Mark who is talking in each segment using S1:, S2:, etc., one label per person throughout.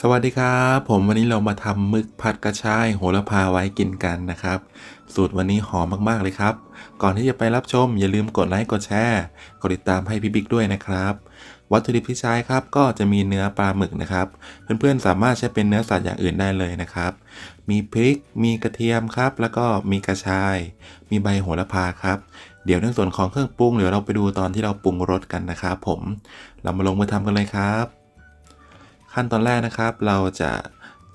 S1: สวัสดีครับ ผมวันนี้เรามาทำหมึกผัดกระชายโหระพาไว้กินกันนะครับ สูตรวันนี้หอมมากๆเลยครับ ก่อนที่จะไปรับชมอย่าลืมกดไลค์กดแชร์กดติดตามให้พี่บิ๊กด้วยนะครับ วัตถุดิบที่ใช้ครับก็จะมีเนื้อปลาหมึกนะครับ เพื่อนๆสามารถใช้เป็นเนื้อสัตว์อย่างอื่นได้เลยนะครับ มีพริก มีกระเทียมครับ แล้วก็มีกระชาย มีใบโหระพาครับ เดี๋ยวในส่วนของเครื่องปรุงเดี๋ยวเราไปดูตอนที่เราปรุงรสกันนะครับผม เรามาลงมือทำกันเลยครับ ขั้นตอนแรกนะครับ เราจะ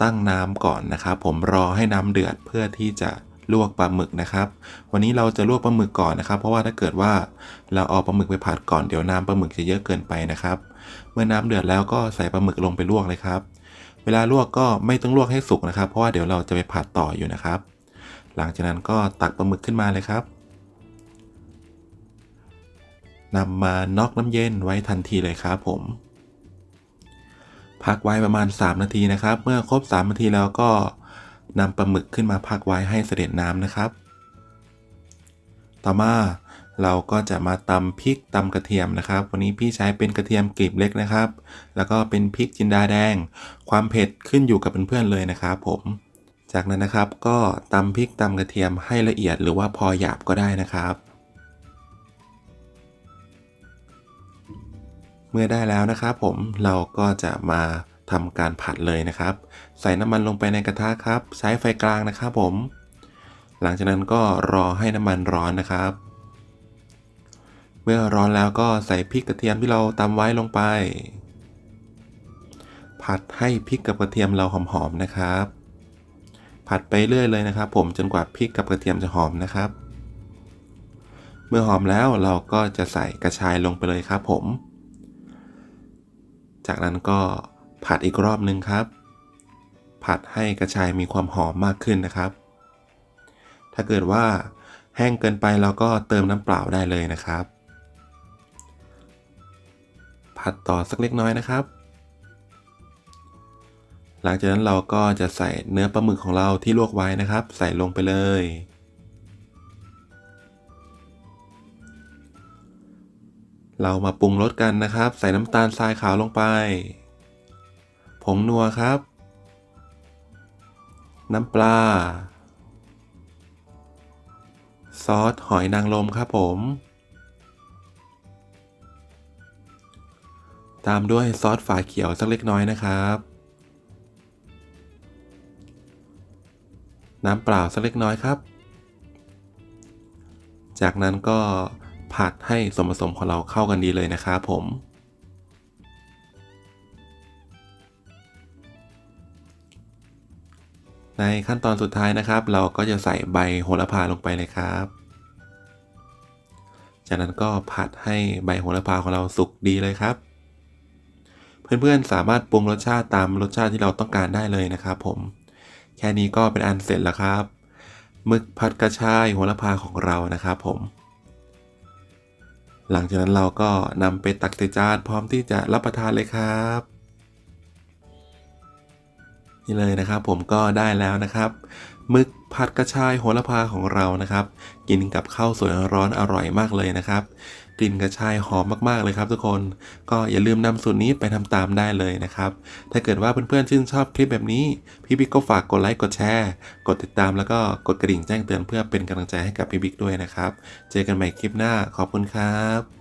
S1: ตั้งน้ำก่อนนะครับ ผมรอให้น้ำเดือดเพื่อที่จะลวกปลาหมึกนะครับ วันนี้เราจะลวกปลาหมึกก่อนนะครับ เพราะว่าถ้าเกิดว่าเราเอาปลาหมึกไปผัดก่อนเดี๋ยวน้ำปลาหมึกจะเยอะเกินไปนะครับ เมื่อน้ำเดือดแล้วก็ใส่ปลาหมึกลงไปลวกเลยครับ เวลาลวกก็ไม่ต้องลวกให้สุกนะครับ เพราะว่าเดี๋ยวเราจะไปผัดต่ออยู่นะครับ หลังจากนั้นก็ตักปลาหมึกขึ้นมาเลยครับนำมาน็อกน้ำเย็นไว้ทันทีเลยครับผม พักไว้ประมาณ 3 นาทีนะครับ เมื่อครบ 3 นาทีแล้วก็นำปลาหมึกขึ้นมาพักไว้ให้เสด็จน้ำนะครับ ต่อมาเราก็จะมาตำพริกตำกระเทียมนะครับ วันนี้พี่ใช้เป็นกระเทียมกลีบเล็กนะครับ แล้วก็เป็นพริกจินดาแดง ความเผ็ดขึ้นอยู่กับเพื่อนๆเลยนะครับผม จากนั้นนะครับก็ตำพริกตำกระเทียมให้ละเอียดหรือว่าพอหยาบก็ได้นะครับ เมื่อได้แล้วนะครับผมเราก็จะมาทำการผัดเลยนะครับ ใส่น้ำมันลงไปในกระทะครับ ใช้ไฟกลางนะครับผม หลังจากนั้นก็รอให้น้ำมันร้อนนะครับ เมื่อร้อนแล้วก็ใส่พริกกระเทียมที่เราตำไว้ลงไป ผัดให้พริกกับกระเทียมเราหอมๆนะครับ ผัดไปเรื่อยเลยนะครับ ผมจนกว่าพริกกับกระเทียมจะหอมนะครับ เมื่อหอมแล้วเราก็จะใส่กระชายลงไปเลยครับผม จากนั้นก็ผัดอีกรอบนึงครับ ผัดให้กระชายมีความหอมมากขึ้นนะครับ ถ้าเกิดว่าแห้งเกินไปเราก็เติมน้ำเปล่าได้เลยนะครับ ผัดต่อสักเล็กน้อยนะครับ หลังจากนั้นเราก็จะใส่เนื้อปลาหมึกของเราที่ลวกไว้นะครับ ใส่ลงไปเลย เรามาปรุงรสกันนะครับ ใส่น้ำตาลทรายขาวลงไป ผงนัวครับ น้ำปลา ซอสหอยนางรมครับผม ตามด้วยซอสฝาเขียวสักเล็กน้อยนะครับ น้ำเปล่าสักเล็กน้อยครับ จากนั้นก็ ผัดให้ส่วนผสมของเราเข้ากันดีเลยนะครับผม ในขั้นตอนสุดท้ายนะครับ เราก็จะใส่ใบโหระพาลงไปเลยครับ จากนั้นก็ผัดให้ใบโหระพาของเราสุกดีเลยครับ เพื่อนๆสามารถปรุงรสชาติตามรสชาติที่เราต้องการได้เลยนะครับผม แค่นี้ก็เป็นอันเสร็จแล้วครับหมึกผัดกระชายโหระพาของเรานะครับผม หลังจากนั้นเราก็นำไปตักใส่จานพร้อมที่จะรับประทานเลยครับ นี่เลยนะครับผมก็ได้แล้วนะครับมึกผัดกระชายโหระพาของเรานะครับ กินกับข้าวสวยร้อนอร่อยมากเลยนะครับ กลิ่นกระชายหอมมากๆเลยครับทุกคนก็อย่าลืมนำสูตรนี้ไปทำตามได้เลยนะครับ ถ้าเกิดว่าเพื่อนๆชื่นชอบคลิปแบบนี้ พี่บิ๊กก็ฝากกดไลค์กดแชร์ กดติดตามแล้วก็กดกระดิ่งแจ้งเตือนเพื่อเป็นกำลังใจให้กับพี่บิ๊กด้วยนะครับ เจอกันใหม่คลิปหน้าขอบคุณครับ